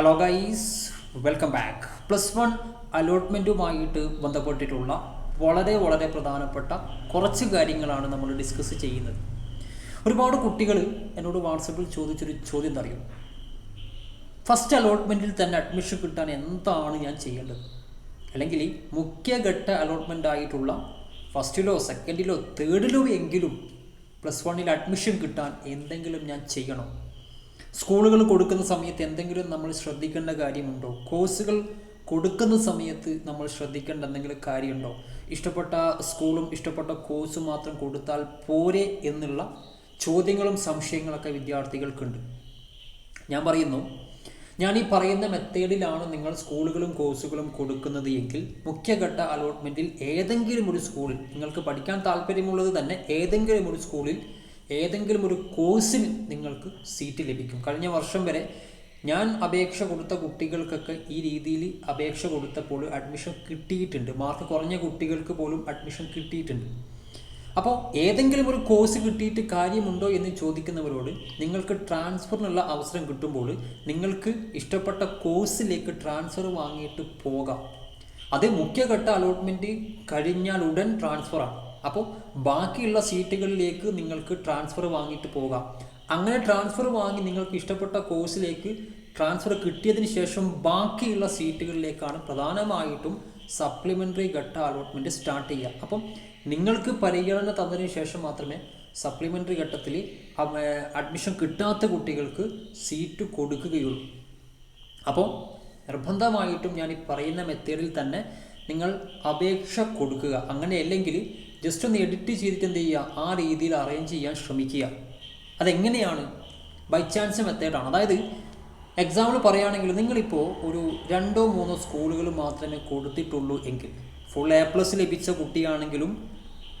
Hello guys welcome back plus one അലോട്ട്മെന്റുമായിട്ട് ബന്ധപ്പെട്ടിട്ടുള്ള വളരെ വളരെ പ്രധാനപ്പെട്ട കുറച്ച് കാര്യങ്ങളാണ് നമ്മൾ ഡിസ്കസ് ചെയ്യുന്നത്. ഒരുപാട് കുട്ടികൾ എന്നോട് വാട്സപ്പിൽ ചോദിച്ചൊരു ചോദ്യം അറിയും ഫസ്റ്റ് അലോട്ട്മെന്റിൽ തന്നെ അഡ്മിഷൻ കിട്ടാൻ എന്താണ് ഞാൻ ചെയ്യേണ്ടത്? അല്ലെങ്കിൽ ഈ മുഖ്യഘട്ട അലോട്ട്മെന്റ് ആയിട്ടുള്ള ഫസ്റ്റിലോ സെക്കൻഡിലോ തേർഡിലോ എങ്കിലും പ്ലസ് വണ്ണിൽ അഡ്മിഷൻ കിട്ടാൻ എന്തെങ്കിലും ഞാൻ ചെയ്യണോ? സ്കൂളുകൾ കൊടുക്കുന്ന സമയത്ത് എന്തെങ്കിലും നമ്മൾ ശ്രദ്ധിക്കേണ്ട കാര്യമുണ്ടോ? കോഴ്സുകൾ കൊടുക്കുന്ന സമയത്ത് നമ്മൾ ശ്രദ്ധിക്കേണ്ട എന്തെങ്കിലും കാര്യമുണ്ടോ? ഇഷ്ടപ്പെട്ട സ്കൂളും ഇഷ്ടപ്പെട്ട കോഴ്സും മാത്രം കൊടുത്താൽ പോരെ എന്നുള്ള ചോദ്യങ്ങളും സംശയങ്ങളൊക്കെ വിദ്യാർത്ഥികൾക്കുണ്ട്. ഞാൻ പറയുന്നു ഞാൻ ഈ പറയുന്ന മെത്തേഡിലാണ് നിങ്ങൾ സ്കൂളുകളും കോഴ്സുകളും കൊടുക്കുന്നത് എങ്കിൽ മുഖ്യഘട്ട അലോട്ട്മെന്റിൽ ഏതെങ്കിലും ഒരു സ്കൂളിൽ നിങ്ങൾക്ക് പഠിക്കാൻ താല്പര്യമുള്ളത് തന്നെ ഏതെങ്കിലും ഒരു സ്കൂളിൽ ഏതെങ്കിലും ഒരു കോഴ്സിന് നിങ്ങൾക്ക് സീറ്റ് ലഭിക്കും. കഴിഞ്ഞ വർഷം വരെ ഞാൻ അപേക്ഷ കൊടുത്ത കുട്ടികൾക്കൊക്കെ ഈ രീതിയിൽ അപേക്ഷ കൊടുത്തപ്പോൾ അഡ്മിഷൻ കിട്ടിയിട്ടുണ്ട്. മാർക്ക് കുറഞ്ഞ കുട്ടികൾക്ക് പോലും അഡ്മിഷൻ കിട്ടിയിട്ടുണ്ട്. അപ്പോൾ ഏതെങ്കിലും ഒരു കോഴ്സ് കിട്ടിയിട്ട് കാര്യമുണ്ടോ എന്ന് ചോദിക്കുന്നവരോട് നിങ്ങൾക്ക് ട്രാൻസ്ഫറിനുള്ള അവസരം കിട്ടുമ്പോൾ നിങ്ങൾക്ക് ഇഷ്ടപ്പെട്ട കോഴ്സിലേക്ക് ട്രാൻസ്ഫർ വാങ്ങിയിട്ട് പോകാം. അത് മുഖ്യഘട്ട അലോട്ട്മെന്റ് കഴിഞ്ഞാൽ ഉടൻ ട്രാൻസ്ഫറാണ് അപ്പോൾ ബാക്കിയുള്ള സീറ്റുകളിലേക്ക് നിങ്ങൾക്ക് ട്രാൻസ്ഫർ വാങ്ങിയിട്ട് പോകാം. അങ്ങനെ ട്രാൻസ്ഫർ വാങ്ങി നിങ്ങൾക്ക് ഇഷ്ടപ്പെട്ട കോഴ്സിലേക്ക് ട്രാൻസ്ഫർ കിട്ടിയതിന് ശേഷം ബാക്കിയുള്ള സീറ്റുകളിലേക്കാണ് പ്രധാനമായിട്ടും സപ്ലിമെന്ററി ഘട്ട അലോട്ട്മെന്റ് സ്റ്റാർട്ട് ചെയ്യുക. അപ്പം നിങ്ങൾക്ക് പരിഗണന തന്നതിന് ശേഷം മാത്രമേ സപ്ലിമെന്ററി ഘട്ടത്തിൽ അഡ്മിഷൻ കിട്ടാത്ത കുട്ടികൾക്ക് സീറ്റ് കൊടുക്കുകയുള്ളൂ. അപ്പോൾ നിർബന്ധമായിട്ടും ഞാൻ ഈ പറയുന്ന മെത്തേഡിൽ തന്നെ നിങ്ങൾ അപേക്ഷ കൊടുക്കുക. അങ്ങനെയല്ലെങ്കിൽ ജസ്റ്റ് ഒന്ന് എഡിറ്റ് ചെയ്തിട്ട് എന്ത് ചെയ്യുക? ആ രീതിയിൽ അറേഞ്ച് ചെയ്യാൻ ശ്രമിക്കുക. അതെങ്ങനെയാണ്? ബൈ ചാൻസ് മെത്തേഡാണ് അതായത് എക്സാമ്പിൾ പറയുകയാണെങ്കിൽ നിങ്ങളിപ്പോൾ ഒരു രണ്ടോ മൂന്നോ സ്കൂളുകൾ മാത്രമേ കൊടുത്തിട്ടുള്ളൂ എങ്കിൽ ഫുൾ എ പ്ലസ് ലഭിച്ച കുട്ടിയാണെങ്കിലും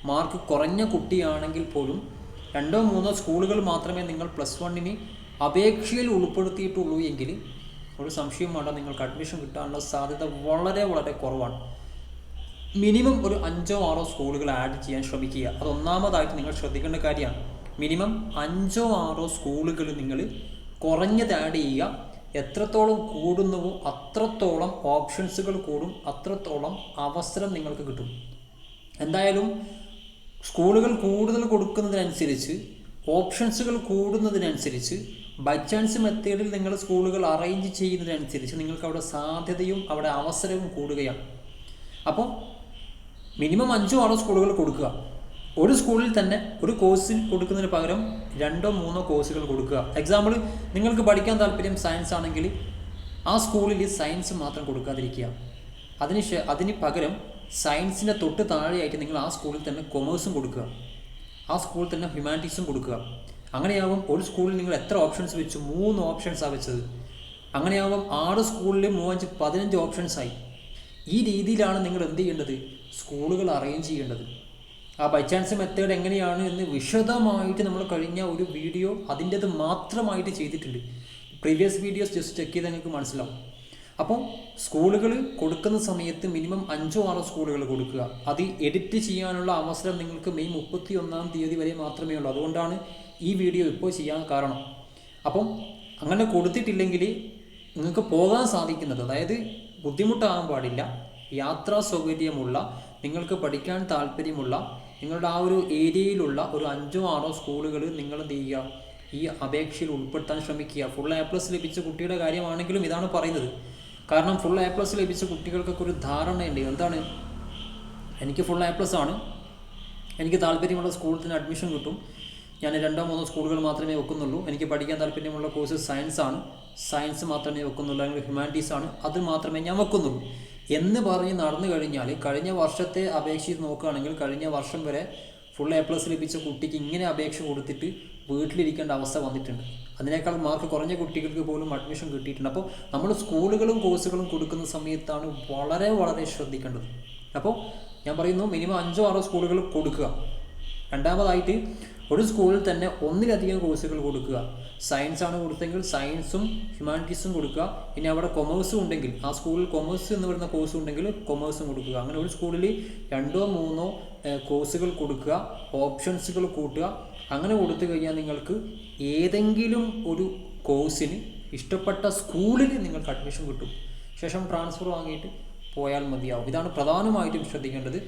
മാർക്ക് കുറഞ്ഞ കുട്ടിയാണെങ്കിൽ പോലും രണ്ടോ മൂന്നോ സ്കൂളുകൾ മാത്രമേ നിങ്ങൾ പ്ലസ് വണ്ണിന് അപേക്ഷയിൽ ഉൾപ്പെടുത്തിയിട്ടുള്ളൂ എങ്കിൽ ഒരു സംശയം വേണ്ട നിങ്ങൾക്ക് അഡ്മിഷൻ കിട്ടാനുള്ള സാധ്യത വളരെ വളരെ കുറവാണ്. മിനിമം ഒരു അഞ്ചോ ആറോ സ്കൂളുകൾ ആഡ് ചെയ്യാൻ ശ്രമിക്കുക. അത് ഒന്നാമതായിട്ട് നിങ്ങൾ ശ്രദ്ധിക്കേണ്ട കാര്യമാണ്. മിനിമം അഞ്ചോ ആറോ സ്കൂളുകൾ നിങ്ങൾ കുറഞ്ഞത് ആഡ് ചെയ്യുക. എത്രത്തോളം കൂടുന്നുവോ അത്രത്തോളം ഓപ്ഷൻസുകൾ കൂടും അത്രത്തോളം അവസരം നിങ്ങൾക്ക് കിട്ടും. എന്തായാലും സ്കൂളുകൾ കൂടുതൽ കൊടുക്കുന്നതിനനുസരിച്ച് ഓപ്ഷൻസുകൾ കൂടുന്നതിനനുസരിച്ച് ബൈ ചാൻസ് മെത്തേഡിൽ നിങ്ങൾ സ്കൂളുകൾ അറേഞ്ച് ചെയ്യുന്നതിനനുസരിച്ച് നിങ്ങൾക്ക് അവിടെ സാധ്യതയും അവിടെ അവസരവും കൂടുകയാണ്. അപ്പോൾ മിനിമം അഞ്ചോ ആറോ സ്കൂളുകൾ കൊടുക്കുക. ഒരു സ്കൂളിൽ തന്നെ ഒരു കോഴ്സിൽ കൊടുക്കുന്നതിന് പകരം രണ്ടോ മൂന്നോ കോഴ്സുകൾ കൊടുക്കുക. എക്സാമ്പിൾ നിങ്ങൾക്ക് പഠിക്കാൻ താല്പര്യം സയൻസ് ആണെങ്കിൽ ആ സ്കൂളിൽ സയൻസ് മാത്രം കൊടുക്കാതിരിക്കുക. അതിന് അതിന് പകരം സയൻസിന്റെ തൊട്ട് താഴെയായിട്ട് നിങ്ങൾ ആ സ്കൂളിൽ തന്നെ കൊമേഴ്സും കൊടുക്കുക. ആ സ്കൂളിൽ തന്നെ ഹ്യൂമാനിറ്റീസും കൊടുക്കുക. അങ്ങനെയാകും ഒരു സ്കൂളിൽ നിങ്ങൾ എത്ര ഓപ്ഷൻസ് വെച്ചു? മൂന്ന് ഓപ്ഷൻസാണ് വെച്ചത്. അങ്ങനെയാകും ആറ് സ്കൂളിൽ മൂവഞ്ച് പതിനഞ്ച് ഓപ്ഷൻസായി ഈ രീതിയിലാണ് നിങ്ങൾ എന്ത് ചെയ്യേണ്ടത്? സ്കൂളുകൾ അറേഞ്ച് ചെയ്യേണ്ടത്. ആ ബൈ ചാൻസ് മെത്തേഡ് എങ്ങനെയാണ് എന്ന് വിശദമായിട്ട് നമ്മൾ കഴിഞ്ഞ ഒരു വീഡിയോ അതിന്റെത് മാത്രമായിട്ട് ചെയ്തിട്ടുണ്ട്. പ്രീവിയസ് വീഡിയോസ് ജസ്റ്റ് ചെക്ക് ചെയ്താൽ നിങ്ങൾക്ക് മനസ്സിലാവും. അപ്പോൾ സ്കൂളുകൾ കൊടുക്കുന്ന സമയത്ത് മിനിമം അഞ്ചോ ആറോ സ്കൂളുകൾ കൊടുക്കുക. അത് എഡിറ്റ് ചെയ്യാനുള്ള അവസരം നിങ്ങൾക്ക് മെയ് മുപ്പത്തി ഒന്നാം തീയതി വരെ മാത്രമേ ഉള്ളൂ. അതുകൊണ്ടാണ് ഈ വീഡിയോ ഇപ്പോൾ ചെയ്യാൻ കാരണം. അപ്പം അങ്ങനെ കൊടുത്തിട്ടില്ലെങ്കിൽ നിങ്ങൾക്ക് പോകാൻ സാധിക്കുന്നത് അതായത് ബുദ്ധിമുട്ടാകാൻ പാടില്ല. യാത്രാ സൗകര്യമുള്ള നിങ്ങൾക്ക് പഠിക്കാൻ താല്പര്യമുള്ള നിങ്ങളുടെ ആ ഒരു ഏരിയയിലുള്ള ഒരു അഞ്ചോ ആറോ സ്കൂളുകൾ നിങ്ങൾ എന്ത് ചെയ്യുക? ഈ അപേക്ഷയിൽ ഉൾപ്പെടുത്താൻ ശ്രമിക്കുക. ഫുൾ എ പ്ലസ് ലഭിച്ച കുട്ടിയുടെ കാര്യമാണെങ്കിലും ഇതാണ് പറയുന്നത്. കാരണം ഫുൾ എ പ്ലസ് ലഭിച്ച കുട്ടികൾക്കൊക്കെ ഒരു ധാരണയുണ്ട്. എന്താണ്? എനിക്ക് ഫുൾ എ പ്ലസ് ആണ്. എനിക്ക് താല്പര്യമുള്ള സ്കൂളിൽ തന്നെ അഡ്മിഷൻ കിട്ടും. ഞാൻ രണ്ടോ മൂന്നോ സ്കൂളുകൾ മാത്രമേ വെക്കുന്നുള്ളൂ. എനിക്ക് പഠിക്കാൻ താല്പര്യമുള്ള കോഴ്സ് സയൻസ് ആണ്. സയൻസ് മാത്രമേ വെക്കുന്നുള്ളൂ. അല്ലെങ്കിൽ ഹ്യൂമാനിറ്റീസ് ആണ്. അത് മാത്രമേ ഞാൻ വെക്കുന്നുള്ളൂ. എന്ന് പറഞ്ഞ് നടന്നു കഴിഞ്ഞാൽ കഴിഞ്ഞ വർഷത്തെ അപേക്ഷിച്ച് നോക്കുകയാണെങ്കിൽ കഴിഞ്ഞ വർഷം വരെ ഫുൾ എ പ്ലസ് ലഭിച്ച കുട്ടിക്ക് ഇങ്ങനെ അപേക്ഷ കൊടുത്തിട്ട് വീട്ടിലിരിക്കേണ്ട അവസ്ഥ വന്നിട്ടുണ്ട്. അതിനേക്കാൾ മാർക്ക് കുറഞ്ഞ കുട്ടികൾക്ക് പോലും അഡ്മിഷൻ കിട്ടിയിട്ടുണ്ട്. അപ്പോൾ നമ്മൾ സ്കൂളുകളും കോഴ്സുകളും കൊടുക്കുന്ന സമയത്താണ് വളരെ വളരെ ശ്രദ്ധിക്കേണ്ടത്. അപ്പോൾ ഞാൻ പറയുന്നു മിനിമം അഞ്ചോ ആറോ സ്കൂളുകൾ കൊടുക്കുക. രണ്ടാമതായിട്ട് ഒരു സ്കൂളിൽ തന്നെ ഒന്നിലധികം കോഴ്സുകൾ കൊടുക്കുക. സയൻസ് ആണ് കൊടുത്തെങ്കിൽ സയൻസും ഹ്യൂമാനിറ്റീസും കൊടുക്കുക. ഇനി അവിടെ കൊമേഴ്സും ഉണ്ടെങ്കിൽ ആ സ്കൂളിൽ കൊമേഴ്സ് എന്ന് പറയുന്ന കോഴ്സ് ഉണ്ടെങ്കിൽ കൊമേഴ്സും കൊടുക്കുക. അങ്ങനെ ഒരു സ്കൂളിൽ രണ്ടോ മൂന്നോ കോഴ്സുകൾ കൊടുക്കുക ഓപ്ഷൻസുകൾ കൂട്ടുക. അങ്ങനെ കൊടുത്തു കഴിഞ്ഞാൽ നിങ്ങൾക്ക് ഏതെങ്കിലും ഒരു കോഴ്സിന് ഇഷ്ടപ്പെട്ട സ്കൂളിൽ നിങ്ങൾക്ക് അഡ്മിഷൻ കിട്ടും. ശേഷം ട്രാൻസ്ഫർ വാങ്ങിയിട്ട് പോയാൽ മതിയാവും. ഇതാണ് പ്രധാനമായിട്ടും ശ്രദ്ധിക്കേണ്ടത്.